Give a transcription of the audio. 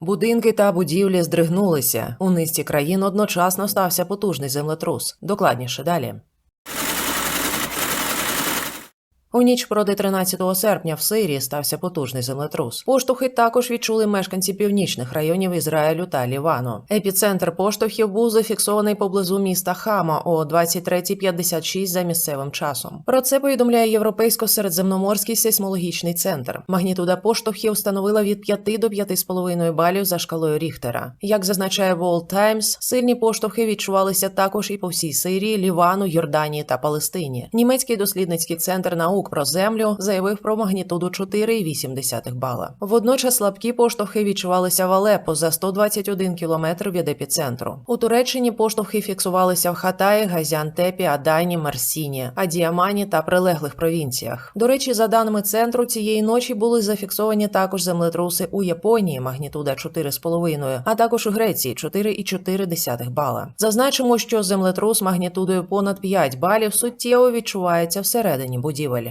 Будинки та будівлі здригнулися. У низці країн одночасно стався потужний землетрус. Докладніше далі. У ніч проти 13 серпня в Сирії стався потужний землетрус. Поштовхи також відчули мешканці північних районів Ізраїлю та Лівану. Епіцентр поштовхів був зафіксований поблизу міста Хама о 23.56 за місцевим часом. Про це повідомляє Європейсько-середземноморський сейсмологічний центр. Магнітуда поштовхів становила від 5 до 5,5 балів за шкалою Ріхтера. Як зазначає World Times, сильні поштовхи відчувалися також і по всій Сирії, Лівану, Йорданії та Палестині. Німецький дослідницький центр наук про землю заявив про магнітуду 4,8 бала. Водночас слабкі поштовхи відчувалися в Алеппо за 121 кілометр від епіцентру. У Туреччині поштовхи фіксувалися в Хатаї, Газіантепі, Адані, Марсіні, Адіамані та прилеглих провінціях. До речі, за даними центру, цієї ночі були зафіксовані також землетруси у Японії, магнітуда 4,5, а також у Греції 4,4 бала. Зазначимо, що землетрус магнітудою понад 5 балів суттєво відчувається всередині будівель.